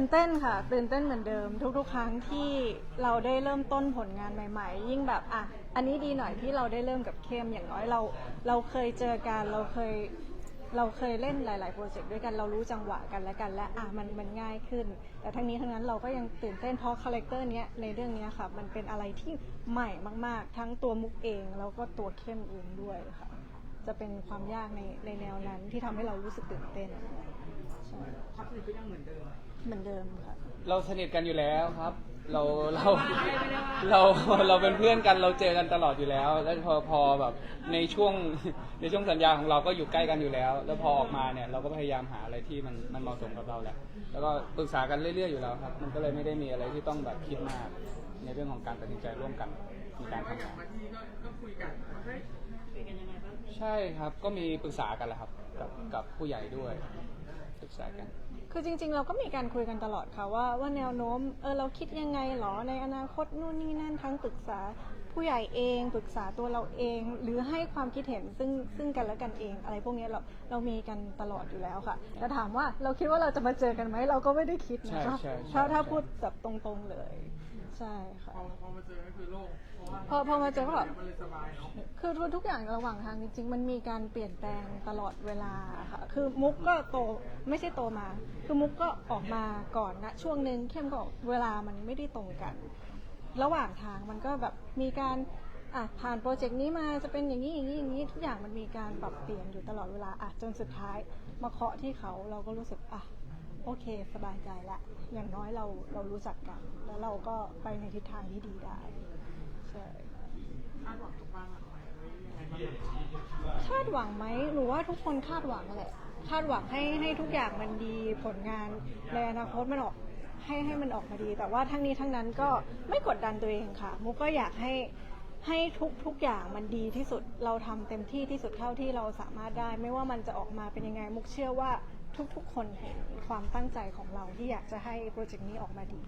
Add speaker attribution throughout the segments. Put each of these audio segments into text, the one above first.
Speaker 1: ตื่นเต้นค่ะ ตื่นเต้นเหมือนเดิม ทุกๆ ครั้งที่เราได้เริ่มต้นผลงานใหม่ ๆ ยิ่งแบบอะอันนี้ดีหน่อยที่เราได้เริ่มกับเข้มอย่างน้อยเรา เราเคยเจอกันเราเคยเราเคยเล่นหลาย ๆ โปรเจกต์ด้วยกันเรารู้จังหวะกันและกันและอะมันมันง่ายขึ้น แต่ทั้งนี้ทั้งนั้นเราก็ยังตื่นเต้นเพราะคาแรคเตอร์เนี้ยในเรื่องเนี้ยค่ะ มันเป็นอะไรที่ใหม่มากๆ ทั้งตัวมุกเองแล้วก็ตัวเข้มเองด้วยค่ะ จะเป็นความยากในในแนวนั้นที่ทำให้เรารู้สึกตื่นเต้นใช่
Speaker 2: ความสนิทก็ยังเหมือนเดิม
Speaker 1: เหมือนเดิมค่ะ
Speaker 3: เราสนิทกันอยู่แล้วครับ เราเราเราเราเป็นเพื่อนกันเราเจอกันตลอดอยู่แล้ว แล้วพอพอแบบในช่วงในช่วงสัญญาของเราก็อยู่ใกล้กันอยู่แล้ว แล้วพอออกมาเนี่ยเราก็พยายามหาอะไรที่มันมันเหมาะสมกับเราแหละแล้วก็ปรึกษากันเรื่อยๆอยู่แล้วครับ มันก็เลยไม่ได้มีอะไรที่ต้องแบบคิดมาก ในเรื่องของการตัดสินใจร่วมกันในการทำงาน
Speaker 2: มาที่ก็ก็คุยกันว่าเฮ้ย
Speaker 3: ใช่ครับก็มีปรึกษากันแหละครับ กับกับผู้ใหญ่ด้วยป รึกษากัน
Speaker 1: คือจริง ๆ เราก็มีการคุยกันตลอดค่ะว่าว่าแนวโน้มเออเราคิดยังไงหรอในอนาคตนู่นนี่นั่นทั้งปรึกษาผู้ใหญ่เองปรึกษาตัวเราเอง หรือให้ความคิดเห็นซึ่งซึ่งกันและกันเอง อะไรพวกเนี้ยเราเรามีกันตลอดอยู่แล้วค่ะแต่ถามว่าเราคิดว่าเราจะมาเจอกันไหมเราก็ไม่ได้คิดนะคะ
Speaker 3: ใช่ใช่ใช่
Speaker 1: ถ้าถ้า
Speaker 3: ใช่
Speaker 1: พูดแบบตรงๆเลย ใช่ค่ะ
Speaker 2: พอพอมาเจอก็คือโล่งเพ
Speaker 1: อพอมาเจอก็แบบ
Speaker 2: มันเลยสบา
Speaker 1: คือทุกอย่างระหว่างทางจริงๆ มันมีการเปลี่ยนแปลงตลอดเวลาค่ะ คือมุกก็โตไม่ใช่โตมา คือมุกก็ออกมาก่อนนะช่วงหนึ่งเข้มก็เวลามันไม่ได้ตรงกัน ระหว่างทางมันก็แบบมีการอะผ่านโปรเจกต์นี้มาจะเป็นอย่างนี้อย่างนี้อย่างนี้ทุกอย่างมันมีการปรับเปลี่ยนอยู่ตลอดเวลาอะจนสุดท้ายมาเคาะที่เขาเราก็รู้สึกอะโอเค สบายใจละอย่างน้อยเราเรารู้จักกัน แล้วเราก็ไปในทิศทางที่ดีได้ ช่
Speaker 2: คาดหวังกับบ้านหลังใหม่ไว้ยังไงบ้าง
Speaker 1: คาดหวังไหมหนูว่าทุกคนคาดหวังแหละคาดหวังให้ให้ทุกอย่างมันดีผลงานในอนาคตมันออกให้ให้มันออกมาดี แต่ว่าทั้งนี้ทั้งนั้นก็ไม่กดดันตัวเองค่ะ มุกก็อยากให้ให้ทุกทุกอย่างมันดีที่สุดเราทำเต็มที่ที่สุดเท่าที่เราสามารถได้ ไม่ว่ามันจะออกมาเป็นยังไงมุกเชื่อว่าทุกๆ คนเห็นความตั้งใจของเราที่อยากจะให้โปรเจกต์นี้ออกมาดี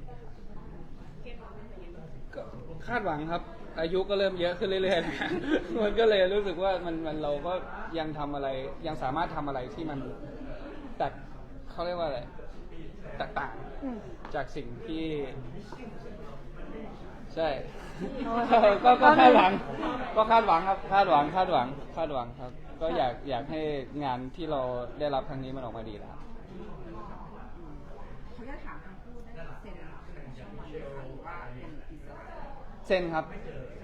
Speaker 3: ก็คาดหวังครับ อายุก็เริ่มเยอะขึ้นเรื่อยๆ มันก็เลยรู้สึกว่ามันมันเราก็ยังทำอะไร ยังสามารถทำอะไรที่มันแตกเขาเรียกว่าอะไรแตกต่าง
Speaker 1: อืม
Speaker 3: จากสิ่งที่ ใช่ ก็ก็คาดหวัง ก็คาดหวังครับ คาดหวังคาดหวัง คาดหวังครับ ก็อยากอยากให้งานที่เราได้รับครั้งนี้มันออกมาดีแล้วครับ
Speaker 2: เขาจะถามทางคู่ได้เซ็นช่องวันไหมคะหรือว่าเป็นอิสระ
Speaker 3: เซนครับ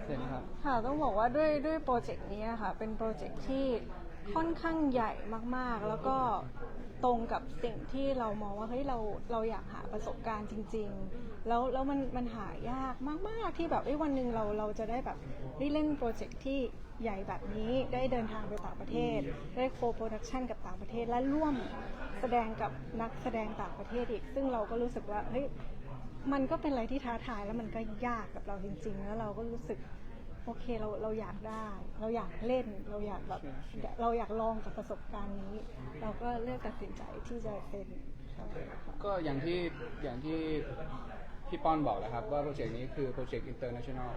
Speaker 3: เซนครับ
Speaker 1: ค่ะต้องบอกว่าด้วยด้วยโปรเจกต์นี้ค่ะ เป็นโปรเจกต์ที่ค่อนข้างใหญ่มากๆ แล้วก็ตรงกับสิ่งที่เรามองว่าเฮ้ยเราเราอยากหาประสบการณ์จริง ๆ แล้วแล้วมันมันหายากมากๆที่แบบเอ้ยวันหนึ่งเราเราจะได้แบบได้เล่นโปรเจกต์ที่ใหญ่แบบนี้ได้เดินทางไปต่างประเทศ ได้โคโปรดักชันกับต่างประเทศและร่วมแสดงกับนักแสดงต่างประเทศอีก ซึ่งเราก็รู้สึกว่าเฮ้ย มันก็เป็นอะไรที่ท้าทายแล้วมันก็ยากกับเราจริง ๆ แล้วเราก็รู้สึกโอเคเราเราอยากได้ เราอยากเล่นเราอยากแบบเราอยากลองกับประสบการณ์นี้ เราก็เลือกตัดสินใจที่จะเป็นค่ะ
Speaker 3: ก็อย่างที่อย่างที่พี่ป้อนบอกแหล้วครับว่าโปรเจกต์นี้คือโปรเจกต์อินเตอร์เนชั่นแนล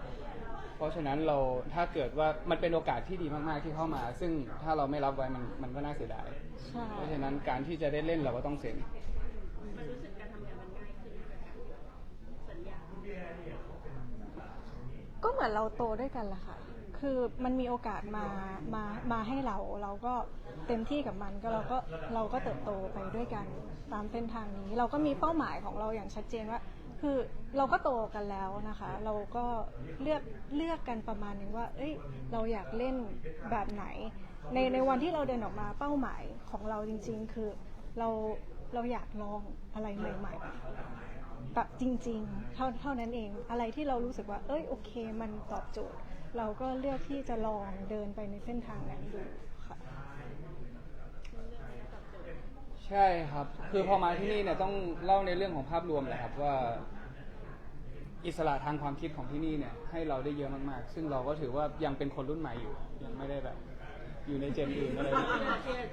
Speaker 3: เพราะฉะนั้นเราถ้าเกิดว่ามันเป็นโอกาสที่ดีมากๆที่เข้ามา ซึ่งถ้าเราไม่รับไว้มันมันก็น่าเสียดาย
Speaker 1: ใช่
Speaker 3: เพราะฉะนั้นการที่จะได้เล่นเราก็ต้องเซ็น
Speaker 1: ก็ ก็เหมือนเราโตด้วยกันแหละค่ะ คือมันมีโอกาสมา มา มาให้เรา เราก็เต็มที่กับมัน ก็เราก็ เราก็เติบโตไปด้วยกันตามเส้นทางนี้ เราก็มีเป้าหมายของเราอย่างชัดเจนว่า คือเราก็โตกันแล้วนะคะ เราก็เลือก เลือกกันประมาณหนึงว่า เอ้ย เราอยากเล่นแบบไหน ใน ในวันที่เราเดินออกมาเป้าหมายของเราจริง ๆ คือเรา เราอยากลองอะไรใหม่ ๆ แบบจริงๆเท่าเท่านั้นเอง อะไรที่เรารู้สึกว่า เอ้ยโอเค มันตอบโจทย์ เราก็เลือกที่จะลองเดินไปในเส้นทางนั้นดูค่ะ
Speaker 3: ใช่ครับ คือพอมาที่นี่เนี่ยต้องเล่าในเรื่องของภาพรวมแหละครับว่า อิสระทางความคิดของที่นี่เนี่ยให้เราได้เยอะมากๆ ซึ่งเราก็ถือว่ายังเป็นคนรุ่นใหม่อยู่ยังไม่ได้แบบ อยู่ในเจนอื่นอะไร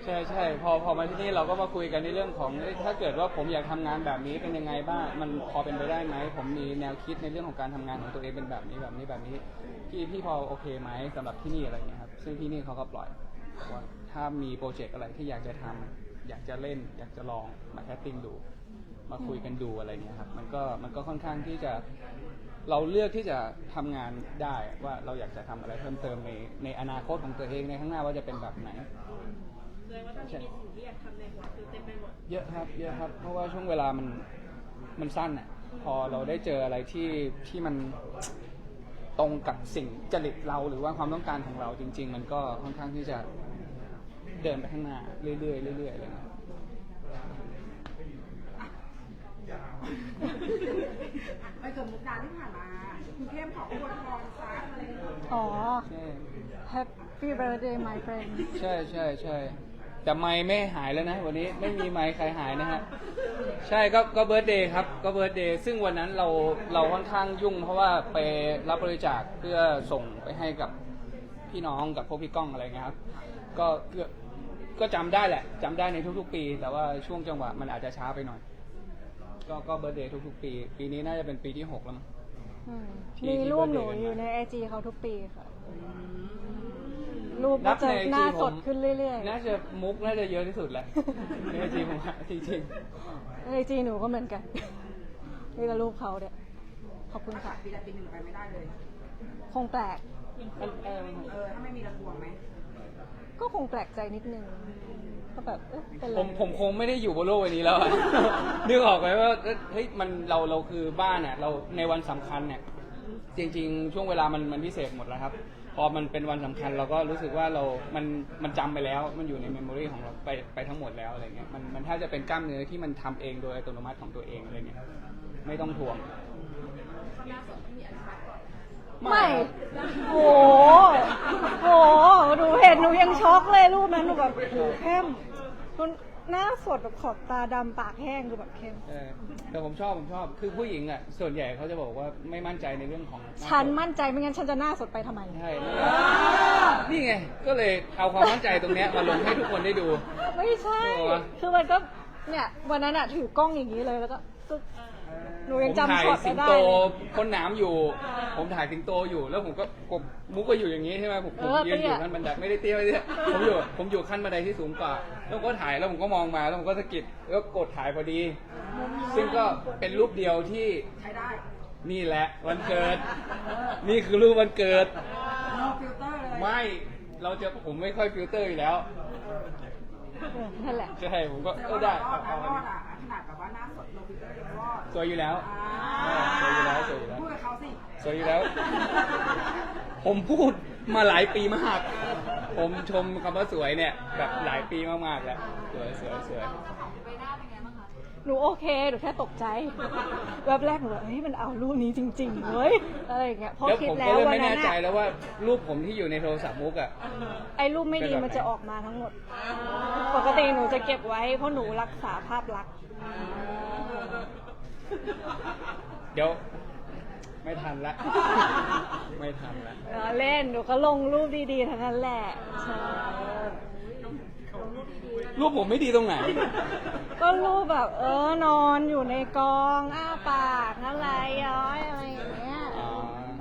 Speaker 3: ใช่ใช่พอพอมาที่นี่เราก็มาคุยกันในเรื่องของเอ้ยถ้าเกิดว่าผมอยากทำงานแบบนี้เป็นยังไงบ้างมันพอเป็นไปได้ไหมผมมีแนวคิดในเรื่องของการทำงานของตัวเองเป็นแบบนี้แบบนี้แบบนี้พี่พี่พอโอเคไหมสำหรับที่นี่อะไรอย่างเงี้ยครับซึ่งที่นี่เขาก็ปล่อยว่าถ้ามีโปรเจกต์อะไรที่อยากจะทำอยากจะเล่น อยากจะลองมาแคสติ้งดู มาคุยกันดูอะไรเงี้ยครับ มันก็มันก็ค่อนข้างที่จะ เราเลือกที่จะทำงานได้ว่าเราอยากจะทำอะไรเพิ่มเติมในในอนาคตของตัวเองในข้างหน้าว่าจะเป็นแบบไหน
Speaker 4: เลยว่าตอนนี้มีสิ่งที่อยากทำในหัวคือเต็มไปหมด
Speaker 3: เยอะครับ เยอะครับ เพราะว่าช่วงเวลามันมันสั้นอะ พอเราได้เจออะไรที่ที่มัน ตรงกับสิ่งจริตเราหรือว่าความต้องการของเราจริง ๆ มันก็ค่อนข้างที่จะเดินไปข้างหน้าเรื่อยๆเรื่อยๆเลยนะ
Speaker 2: ไปเกิดมุกดาที่ผ่านมาคุณเข้มขออวยพรซะอะไรอย่างเงี้ย
Speaker 1: อ๋อ
Speaker 3: ใช่
Speaker 1: Happy birthday my friend
Speaker 3: ใช่ใช่ใช่แต่ไม่ไม่หายแล้วนะ วันนี้ไม่มีไม้ใครหายนะฮะ ใช่ก็ก็เบิร์ดเดย์ครับก็เบิร์ดเดย์ซึ่งวันนั้นเราเราค่อนข้างยุ่ง เพราะว่าไปรับบริจาคเพื่อส่งไปให้กับพี่น้องกับพวกพี่ก้องอะไรเงี้ยครับ ก็เกือบก็จำได้แหละจำได้ในทุกๆปี แต่ว่าช่วงจังหวะมันอาจจะช้าไปหน่อย ก็ก็เบิร์ดเดย์ทุกๆปี ปีนี้น่าจะเป็นปีที่หกแล้วมั้ง
Speaker 1: อืม
Speaker 3: ที่
Speaker 1: มี
Speaker 3: ที่
Speaker 1: รูปหนู
Speaker 3: birthday กันมา
Speaker 1: อยู่ในไอจีเขาทุกปีค่ะ รูป
Speaker 3: นั
Speaker 1: ก็
Speaker 3: บ
Speaker 1: จะ
Speaker 3: ใน IG
Speaker 1: หน้าสด
Speaker 3: ผม
Speaker 1: ขึ้นเรื่อย
Speaker 3: น่าจะมุกน่าจะเยอะที่สุดแหละในไอจีผมอะจริงๆ
Speaker 1: ๆไอจีหนูก็เหมือนกันนี่ก็รูปเขาเนี่ยขอบคุณค่ะ
Speaker 2: ปีละปีหนึ่งไปไม่ได้เลย
Speaker 1: คงแปลก
Speaker 3: อันเอิ่ม
Speaker 2: เออ ถ้าไม่มีระบวงไหม
Speaker 1: ก็คงแปลกใจนิดนึงก็แบบเอ๊ะเป็นไร
Speaker 3: ผมผมคงไม่ได้อยู่บนโลกใบนี้แล้วอะ นึกออกไหมว่าเฮ้ยมันเราเราคือบ้านอะเราในวันสำคัญเนี่ยจริง ๆ ช่วงเวลามันมันพิเศษหมดแล้วครับ พอมันเป็นวันสำคัญเราก็รู้สึกว่าเรา มันมันจำไปแล้วมันอยู่ในเมมโมรีของเราไปไปทั้งหมดแล้วอะไรเงี้ยมันมันถ้าจะเป็นกล้ามเนื้อที่มันทำเองโดยอัตโนมัติของตัวเองอะไรเงี้ยไม่ต้องทวง
Speaker 1: ไม่
Speaker 3: ค รับ
Speaker 1: โหโหหนูเห็นหนูยังช็อกเลยรูปนั้นหนูแบบโหเข้มคุณหน้าสดแบบขอบตาดำปากแห้งคือแบบเข้ม
Speaker 3: เออแต่ผมชอบผมชอบคือผู้หญิงอะส่วนใหญ่เขาจะบอกว่าไม่มั่นใจในเรื่องของหา
Speaker 1: ฉัน
Speaker 3: สด
Speaker 1: มั่นใจไม่งั้นฉันจะหน้าสดไปทำไม
Speaker 3: ใช่นั่นแหละนี่ไงก็เลยเอาความมั่นใจตรงเนี้ยมาลงให้ทุกคนได้ดู
Speaker 1: ไม่ใช่
Speaker 3: โอ้วะ
Speaker 1: คือมันก็เนี่ยวันนั้นอะถือกล้องอย่างนี้เลยแล้วก็ตึ๊ก หนู
Speaker 3: ผ
Speaker 1: ยัง
Speaker 3: ม
Speaker 1: จำ
Speaker 3: ถ่าย
Speaker 1: ช็อต
Speaker 3: สิง
Speaker 1: ได้
Speaker 3: โต
Speaker 1: เลย
Speaker 3: พ่นน้ำอยู่ ผมถ่ายสิงโตอยู่ แล้วผมก็กบมุกก็อยู่อย่างนี้ใช่ไหมผมผม
Speaker 1: เออ
Speaker 3: ยืนอยู่
Speaker 1: เตี้ย
Speaker 3: ขั้นบันไดไม่ได้เตี้ยไม่ได้เตี้ยผมอยู่ผมอยู่ขั้นบันไดที่สูงกว่า แล้วผมก็ถ่ายแล้วผมก็มองมาแล้วผมก็สะกิดแล้วก็กดถ่ายพอดี ซึ่งก็เป็นรูปเดียวที่
Speaker 2: ใช้ได้
Speaker 3: นี่แหละวันเกิด นี่คือรูปวันเกิด
Speaker 2: no filter เลย
Speaker 3: ไม่เราจะผมไม่ค่อยฟิลเตอร์อยู่แล้ว
Speaker 1: เออนั่นแหละ
Speaker 3: ใช่ผมก็
Speaker 2: แต่
Speaker 3: เออ
Speaker 2: ว่า
Speaker 3: ได้
Speaker 2: รอ
Speaker 3: เอา
Speaker 2: ดนะ
Speaker 3: เอา
Speaker 2: ร
Speaker 3: อัน
Speaker 2: อ
Speaker 3: นี้
Speaker 2: ดอะขนาดแบบว่าหน้าสด no filter ยังรอด
Speaker 3: ส วยอยู่แล้ว
Speaker 2: อ่า
Speaker 3: สวยอยู่แล้วสวยอยู่แล้ว
Speaker 2: พูดกับเขาสิ
Speaker 3: สวยอยู่แล้ว ผมพูดมาหลายปีมาก ผมชมคำว่าสวยเนี่ยแบบหลายปีมากๆแล้วสวยสวยสวย
Speaker 1: หนูโอเค หนูแค่ตกใจ แวบแรกหนูแบบเฮ้ยมันเอารูปนี้จริงๆเว้ย อะไรอย่างเงี้ยเพราะ
Speaker 3: แล้ว
Speaker 1: คิด
Speaker 3: ผม
Speaker 1: แล้
Speaker 3: ก็
Speaker 1: ว
Speaker 3: เลย
Speaker 1: วัน
Speaker 3: ไม่
Speaker 1: นั้
Speaker 3: แน่
Speaker 1: น
Speaker 3: ใจ
Speaker 1: อะ
Speaker 3: แล้วว่ารูปผมที่อยู่ในโทรศัพท์มุกอะ
Speaker 1: ไอ้รูปไม่ดี
Speaker 3: เป็นแบบไหน
Speaker 1: มันจะออกมาทั้งหมด ปกติหนูจะเก็บไว้เพราะหนูรักษาภาพลักษณ์
Speaker 3: เดี๋ยว ไม่ทันละ ไม่ทันละ
Speaker 1: เออเล่นหนูก็ลงรูปดีๆทั้งนั้นแหละใช่
Speaker 3: รูปผมไม่ดีตรงไหน
Speaker 1: ก็รูปแบบเออนอนอยู่ในกองอ้าปากอะไรย้อยอะไรอย่างเงี้ย
Speaker 3: อ๋อ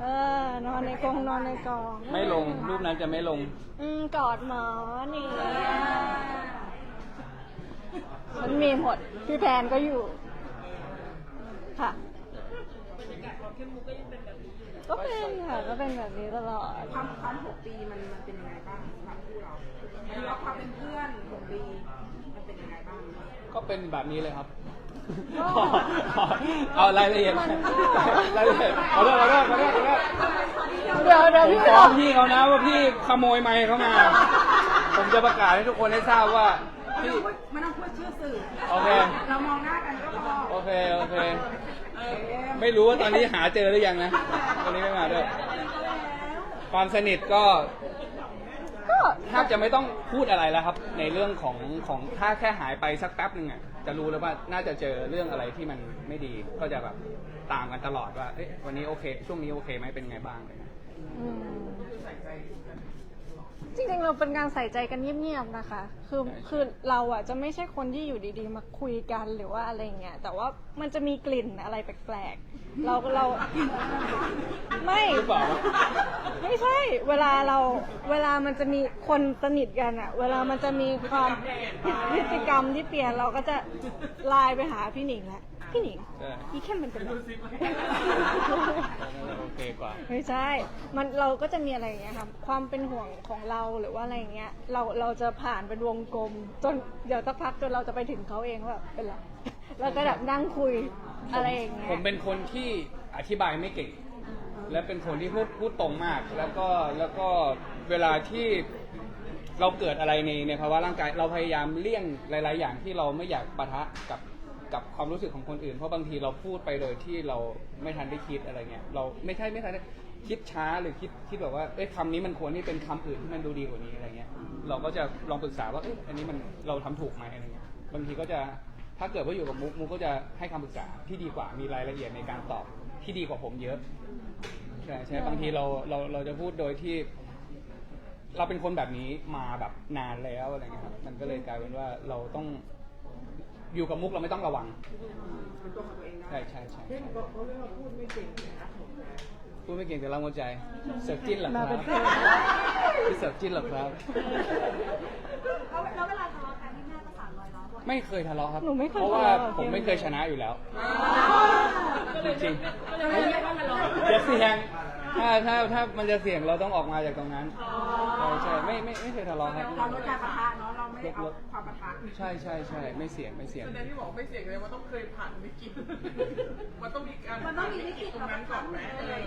Speaker 1: เออนอนในกองนอนในกอง
Speaker 3: ไม่ลง รูปนั้นจะไม่ลง
Speaker 1: อืมกอดหมอนี่ฉันมีหมดพี่แพนก็อยู่ ค่ะก็เป็นค่ะก็เป็นแบบนี้ตลอด
Speaker 2: ความความหกปีมันมันเป็นยังไงบ้างสำหรับคู่เราหรือว่าความเป็นเพื่อนหกปีมันเป็นยังไงบ้าง
Speaker 3: ก็เป็นแบบนี้เลยครับ
Speaker 1: ก็
Speaker 3: เอารายละเอียด
Speaker 1: มันก็
Speaker 3: รายละเอียดขอโทษขอโทษขอโทษขอโทษ
Speaker 1: เดี๋ยวเดี๋ยว
Speaker 3: ผม
Speaker 1: พี่
Speaker 3: ฟ้
Speaker 1: บ
Speaker 3: อ
Speaker 1: องก
Speaker 3: พี่เขานะว่าพี่ขโมยไมค์เขามา ผมจะประกาศให้ทุกคนได้ทราบว่า
Speaker 2: ไม่
Speaker 3: พี่
Speaker 2: ต้องพูดไม่ต้องพูดชื่อสื่อ
Speaker 3: โอเค
Speaker 2: เรามองหน้ากันก็พอ
Speaker 3: โอเค โอเค
Speaker 2: เอ๊ะ
Speaker 3: ไม่รู้ว่าตอนนี้หาเจอหรือยังนะ ตอนนี้ไม่มาด้วย ความสนิทก็
Speaker 1: ก็
Speaker 3: แทบจะไม่ต้องพูดอะไรแล้วครับ ในเรื่องของของถ้าแค่หายไปสักแป๊บหนึ่งอะจะรู้แล้วว่าน่าจะเจอเรื่องอะไรที่มันไม่ดีก็จะแบบตามกันตลอดว่าเอ๊ะวันนี้โอเค ช่วงนี้โอเคไหมเป็นไงบ้างเลย
Speaker 1: อืม จริงๆ เราเป็นการใส่ใจกันเงียบๆ นะคะ คือ
Speaker 3: ใช่
Speaker 1: คือเราอะจะไม่ใช่คนที่อยู่ดีๆ มาคุยกันหรือว่าอะไรเงี้ย แต่ว่ามันจะมีกลิ่นอะไรแปลกๆ เรา เรา ไม่
Speaker 3: หรือเปล่าวะ
Speaker 1: ไม่ใช่ เวลาเรา เวลามันจะมีคนสนิทกันอะเวลามันจะมีความพฤติกรรมที่เปลี่ยนเราก็จะไลน์ไปหาพี่หนิงแหละ พี่หนิง
Speaker 3: ใช่
Speaker 1: อีเข้มมันเป็นแบบ
Speaker 3: โอเคกว่า
Speaker 1: ไม่ใช่ มันเราก็จะมีอะไรอย่างเงี้ยครับความเป็นห่วงของเราหรือว่าอะไรอย่างเงี้ย เราเราจะผ่านเป็นวงกลม จนเดี๋ยวสักพักจนเราจะไปถึงเขาเองว่าแบบเป็นไรแล้วก็แบบนั่งคุยอะไรอย่างเงี้ย
Speaker 3: ผมเป็นคนที่อธิบายไม่เก่ง และเป็นคนที่พูดพูดตรงมาก แล้วก็แล้วก็เวลาที่เราเกิดอะไรในในภาวะร่างกาย เราพยายามเลี่ยงหลาย ๆ อย่างที่เราไม่อยากปะทะกับ กับความรู้สึกของคนอื่น เพราะบางทีเราพูดไปโดยที่เราไม่ทันได้คิดอะไรเงี้ยเราไม่ใช่ไม่ทันได้คิดช้าหรือคิดคิดแบบว่าเอ้ยคำนี้มันควรที่เป็นคำอื่นที่มันดูดีกว่านี้อะไรเงี้ย เราก็จะลองปรึกษาว่าเอ้ยอันนี้มันเราทำถูกไหมอะไรเงี้ยบางทีก็จะถ้าเกิดว่าอยู่กับมุกมุกก็จะให้คำปรึกษาที่ดีกว่ามีรายละเอียดในการตอบที่ดีกว่าผมเยอะ ใช่ใช่บางทีเราเราเราจะพูดโดยที่ เราเป็นคนแบบนี้มาแบบนานแล้วอะไรเงี้ยครับมันก็เลยกลายเป็นว่าเราต้อง อยู่กับมุกเราไม่ต้องระวัง
Speaker 2: เป็นตัวของตัวเองได้
Speaker 3: ใช่ใช่ใช่
Speaker 2: เรื่องบอกเขาเรื่องเราพูดไม่เก่งเลยนะ
Speaker 3: พูดไม่เก่งแต่เราหัวใจ เสิร์ฟจิ้นเหรอค
Speaker 1: มา
Speaker 3: รับ
Speaker 1: เป็นเพื่อน
Speaker 3: พี่เสิร์ฟจิ้นเหรอครับ
Speaker 4: แล้วเวลาทะเลาะกันที่แม่ก็สามรอยล้อบ่อย
Speaker 3: ไม่เคยทะเลาะครับ
Speaker 1: หนูไม่เคย
Speaker 3: เพราะว่า
Speaker 1: ทะเลาะกับ
Speaker 3: ผม
Speaker 1: เกม
Speaker 3: ไม่เคยชนะอยู่แล้ว จริง
Speaker 4: ก็เลยไม่เรียกว่าทะเลาะ
Speaker 3: ๆอย่าเสี่ยงถ้าถ้าถ้ามันจะเสี่ยงเราต้องออกมาจากตรงนั้นใช่ใช่ไม่ไม่ไม่เคยทะเลาะครับ
Speaker 2: เราลดการปะทะเนาะ เราไม่เอาความปะทะ
Speaker 3: ใช่ใช่ใช่ไม่เสี่ยงไม่เสี่ยง
Speaker 5: แสดงที่บอกไม่เสี่ยงเลยมันต้องเคยผ่านวิกฤตมันต้องมีการ
Speaker 4: มันต้องมีวิกฤต
Speaker 5: ตรงนั้นก่อนไหมเออ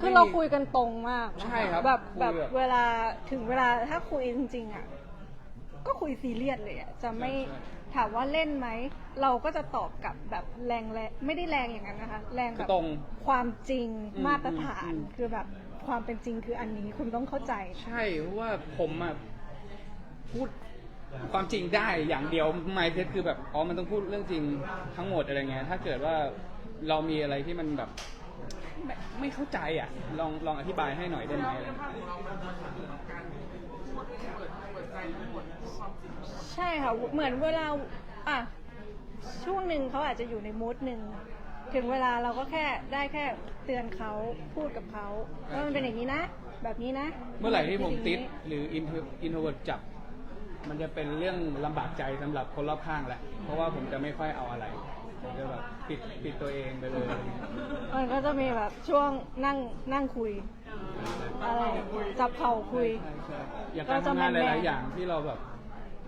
Speaker 1: คือเราคุยกันตรงมากนะะ
Speaker 3: ใช่ครับ
Speaker 1: แบบ
Speaker 3: คุย
Speaker 1: แบบ
Speaker 3: แบบ
Speaker 1: เวลาถึงเวลาถ้าคุยจริงๆอะก็คุยซีเรียสเลยอะจะไม่
Speaker 3: ใช่
Speaker 1: ถามว่าเล่นไหม เราก็จะตอบกลับแบบแรงแรงไม่ได้แรงอย่างนั้นนะคะ แรงแบบ
Speaker 3: ตรง
Speaker 1: ความจริง
Speaker 3: อืม
Speaker 1: มาตรฐาน
Speaker 3: อืม
Speaker 1: คือแบบความเป็นจริงคืออันนี้คุณต้องเข้าใจ
Speaker 3: ใช่เพราะว่าผมอะพูด ความจริงได้อย่างเดียวไมเซ็ตคือแบบอ๋อมันต้องพูดเรื่องจริงทั้งหมดอะไรเงี้ยถ้าเกิดว่าเรามีอะไรที่มันแบบไม่ไม่เข้าใจอะ ลองลองอธิบายให้หน่อยได้ไหมอะไรเงี้ย
Speaker 5: ภาพของเรามันมันเหมือนการพูดเปิดเปิดใจทั้งหมดความจริง
Speaker 1: ใช่ค่ะ เหมือนเวลาอะช่วงหนึ่งเขาอาจจะอยู่ในมูดหนึ่ง ถึงเวลาเราก็แค่ได้แค่เตือนเขาพูดกับเขาว่ามันเป็นอย่างนี้นะ แบบนี้นะ
Speaker 3: เมื่อไหร่ที่ผม
Speaker 1: เป็น
Speaker 3: ติ
Speaker 1: อย่า
Speaker 3: ด
Speaker 1: งนี้
Speaker 3: หรืออินอินโทรเวิร์ดจับ มันจะเป็นเรื่องลำบากใจสำหรับคนรอบข้างแหละ เพราะว่าผมจะไม่ค่อยเอาอะไรผมจะแบบปิดปิดตัวเองไปเลยอะไรเงี้ย
Speaker 1: มันก็จะมีแบบช่วงนั่งนั่งคุยอะไรจับเข่าคุย
Speaker 3: ใช่ใช่อย่างการทำงานหลาย ๆ อย่างที่เราแบบ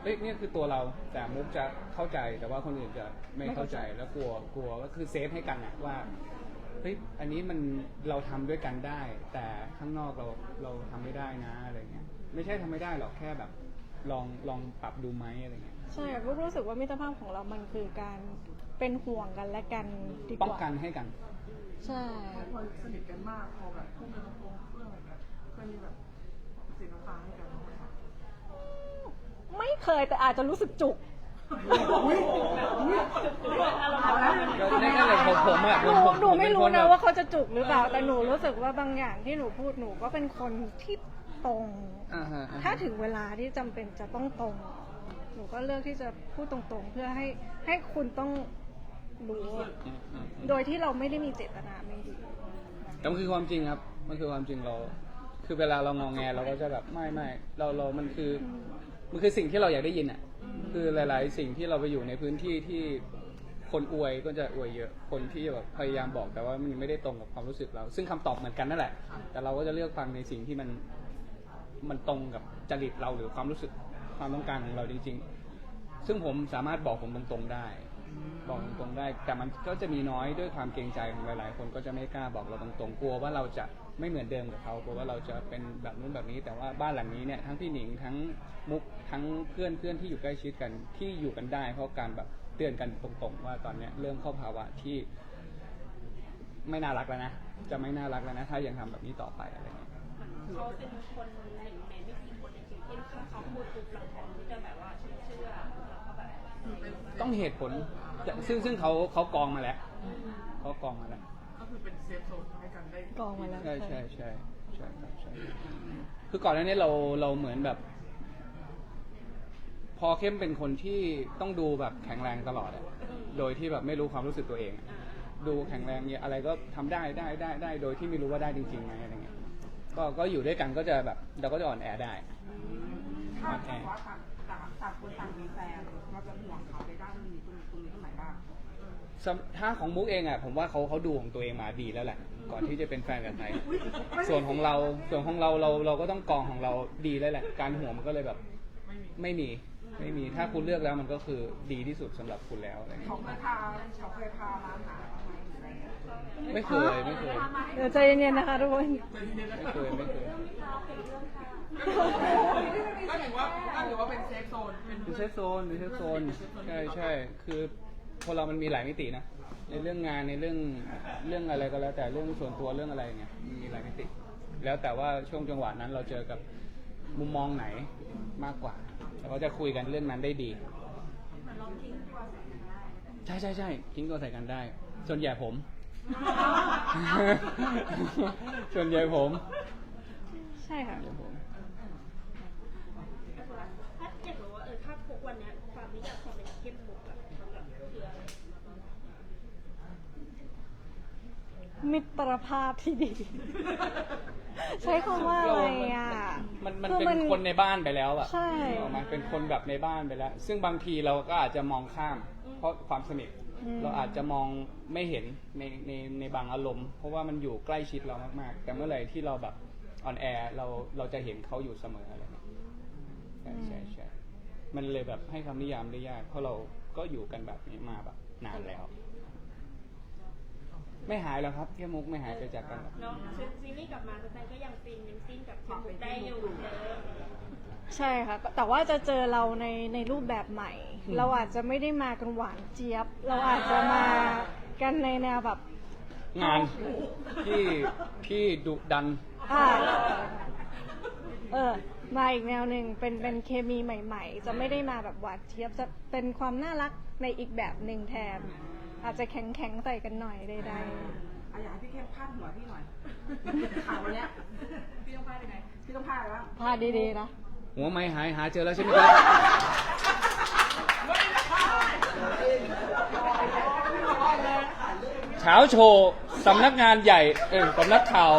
Speaker 3: เอ้ยเนี่ยคือตัวเราแต่มุกจะเข้าใจแต่ว่าคนอื่นจะไม่เข้าใจแล้วกลัวกลัวก็คือเซฟให้กันอะว่าเฮ้ยอันนี้มันเราทำด้วยกันได้ แต่ข้างนอกเราเราทำไม่ได้นะอะไรเงี้ยไม่ใช่ทำไม่ได้หรอกแค่แบบ ลองลองปรับดูไหมอะไรเงี้ย
Speaker 1: ใช่ก็รู้สึกว่ามิตรภาพของเรามันคือการเป็นห่วงกันและกันดีก
Speaker 3: ป้อง
Speaker 1: ว่า
Speaker 3: กันให้กัน
Speaker 1: ใช่
Speaker 5: พอสนิทกันมากพอแบบพูดกันตรงๆเรื่องอะไรแบบเคยมีแบบเสียน้ำตาให้กันบ้างไหมคะ
Speaker 1: ไม่เคยแต่อาจจะรู้สึกจุก
Speaker 3: ก็นั่นแหละผมผมอะ
Speaker 1: ห
Speaker 3: ผ
Speaker 1: นู
Speaker 3: มผม
Speaker 1: หนูไม่รู้
Speaker 3: ผเป็
Speaker 1: นะ
Speaker 3: ค
Speaker 1: ว่าเขาจะจุกหรือเปล่า แต่หนูรู้สึกว่าบางอย่างที่หนูพูดหนูก็เป็นคนที่ ตรง
Speaker 3: อ่าฮะอ่ฮะ
Speaker 1: ถ้าถึงเวลาที่จำเป็นจะต้องตรง หนูก็เลือกที่จะพูดตรงๆ เพื่อให้ให้คุณต้องรู้
Speaker 3: อืมอืมอืม
Speaker 1: โดยที่เราไม่ได้มีเจตนาไม่ดี
Speaker 3: แต่มันคือความจริงครับ มันคือความจริงเรา คือเวลาเรางองแงเราก็จะแบบไม่ไม่เราเรา มันคือ มันคือสิ่งที่เราอยากได้ยินอะ คือหลาย ๆ สิ่งที่เราไปอยู่ในพื้นที่ที่คนอวยก็จะอวยเยอะ คนที่แบบพยายามบอกแต่ว่ามันไม่ได้ตรงกับความรู้สึกเรา ซึ่งคำตอบเหมือนกันนั่นแหละ แต่เราก็จะเลือกฟังในสิ่งที่มัน มันตรงกับจริตเราหรือความรู้สึกความต้องการของเราจริง ๆ ซึ่งผมสามารถบอกผมตรงๆได้ บอกตรงๆได้ แต่มันก็จะมีน้อยด้วยความเกรงใจของหลายๆ คนก็จะไม่กล้าบอกเราตรงๆกลัวว่าเราจะไม่เหมือนเดิมกับเขากลัวว่าเราจะเป็นแบบนู้นแบบนี้ แต่ว่าบ้านหลังนี้เนี่ยทั้งพี่หนิงทั้งมุกทั้งเพื่อนเพื่อนที่อยู่ใกล้ชิดกันที่อยู่กันได้ เพราะการแบบเตือนกันตรงๆ ว่าตอนเนี้ยเริ่มเข้าภาวะที่ ไม่น่ารักแล้วนะจะไม่น่ารักแล้วนะ ถ้ายังทำแบบนี้ต่อไปอะไรเงี้ย
Speaker 4: เขาเป็นคนหนึ่งในไม่กี่คนในชีวิตที่ถ้าเขาพูดปุ๊บเราพร้อมที่จะแบบว่าเชื่อแล้วก็แบบ
Speaker 3: ต้องเหตุผลแต่ซึ่งซึ่งเขาเขากองมาแล้วเขากองมาแล้ว
Speaker 5: ก็คือเป็นเซฟโซนให้กันได้
Speaker 1: กองมาแล้ว
Speaker 3: ใช่ใช่ใช่ใช่ครับใช่คือก่อนหน้านี้เราเราเหมือนแบบ พอเข้มเป็นคนที่ต้องดูแบบแข็งแรงตลอดอะโดยที่แบบไม่รู้ความรู้สึกตัวเองอะดูแข็งแรงเนี่ยอะไรก็ทำได้ได้ได้ได้โดยที่ไม่รู้ว่าได้จริงๆไหมอะไรเงี้ย ก็ก็อยู่ด้วยกันก็จะแบบเราก็จะอ่อนแอได้
Speaker 2: ถ้าสมมติว่าต่างต่างต่างคนต่างมีแฟนเราจะห่วงเขาในด้านนี้ตรงตรงนี้ตรงไหนบ้าง
Speaker 3: สำถ้าของมุกเองอะผมว่าเขาเขาดูของตัวเองมาดีแล้วแหละ ก่อนที่จะเป็นแฟนกับใครส่วนของเราส่วนของเราเราเราก็ต้องกองของเราดีแล้วแหละ การห่วงมันก็เลยแบบ ไม่มีไม่มีถ้าคุณเลือกแล้วมันก็คือดีที่สุดสำหรับคุณแล้วอะไรเงี้ย
Speaker 2: เขาเคยพาเขาเคยพาร้านหาบ้างไหมหรืออะ ไรเงี้ย
Speaker 3: ไม่เคยไม่เคย
Speaker 1: เดี๋ยวใจเย็นๆนะคะทุกคน
Speaker 3: ไม่เคยไม่เคย
Speaker 5: ก็ถือว่าก็ถือว่าเป็นเซฟโซนเป็น
Speaker 3: ดูเซฟโซนดูเซฟโซนใช่ใช่คือคนเรามันมีหลายมิตินะในเรื่องงานในเรื่องเรื่องอะไรก็แล้ว แต่เรื่องส่วนตัวเรื่องอะไรเงี้ยมันมีหลายมิติ แล้วแต่ว่าช่วงจังหวะนั้นเราเจอกับมุมมองไหนมากกว่าแล้วก็จะคุยกันเรื่องนั้นได้ดีใช่ใช่ใช่ทิ้งตัวใส่กันได้ ส่วนใหญ่ผม ส่วนใหญ่ผม
Speaker 1: ใช่ค่ะ
Speaker 3: ส่วนใหญ่ผม
Speaker 4: ถ้าอยากรู้ว่าเออถ้าพกวันเนี้ยความนิยามความเป็นเข้มมุกอะมันแบบคืออะไร
Speaker 1: มิตรภาพที่ดี ใช้คำว่าอะไรอะ
Speaker 3: มันมัน
Speaker 1: คือ
Speaker 3: เป็นคนในบ้านไปแล้วอะ
Speaker 1: ใช่
Speaker 3: ออกมาเป็นคนแบบในบ้านไปแล้ว ซึ่งบางทีเราก็อาจจะมองข้าม เพราะความสนิท
Speaker 1: อืม
Speaker 3: เราอาจจะมองไม่เห็นในในในบางอารมณ์ เพราะว่ามันอยู่ใกล้ชิดเรามากๆ แต่เมื่อไหร่ที่เราแบบออนแอร์เราเราจะเห็นเขาอยู่เสมออะไรเงี้ยใช่ใช่ใช่มันเลยแบบให้คำนิยามได้ยาก เพราะเราก็อยู่กันแบบนี้มาแบบนานแล้ว ไม่หายแล้วครับแค่มุกไม่หายไปจากกันหรอก
Speaker 4: เนาะเซนซีรีส์กลับมาแฟนๆก็ยังฟินยังฟินกับเข้มมุกได้อยู่เหมือนเดิม
Speaker 1: ใช่ค่ะแต่ว่าจะเจอเราในในรูปแบบใหม่ เราอาจจะไม่ได้มากันหวานเจี๊ยบ เราอาจจะมากันในแนวแบบ
Speaker 3: งานที่ที่ดุดัน
Speaker 1: อ่าเออมาอีกแนวหนึ่งเป็นเป็นเคมีใหม่ ๆ จะไม่ได้มาแบบหวานเจี๊ยบจะเป็นความน่ารักในอีกแบบหนึ่งแทนอาจจะแข็งแข็งๆใส่กันหน่อยใด
Speaker 2: อะอยากให้พี่เข้มพาดหัวพี่หน่อยข่าววันเนี้ยพี่ต้องพาดยังไงพี่ต้องพาดอะไรบ้าง
Speaker 1: ๆพาดีๆนะ
Speaker 3: หัวไม้หายหาเจอแล้วใช่ไหมครับ เช้าโชว์สำนักงานใหญ่เออสำนักข่าว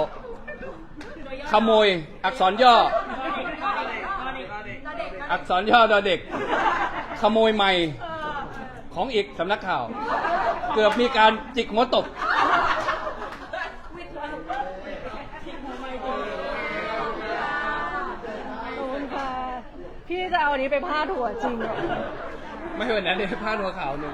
Speaker 3: ขโมย อักษรย่อ อักษรย่อดอเด็ก ขโมยไม่ของอีกสำนักข่าว เกือบมีการจิกหัวตบ
Speaker 1: ขอบคุณ อันนี้ไปพาดหัวจริงอะ
Speaker 3: ไม่วันนั้นเนี่ยพลาดหัวข่าวหนึ่ง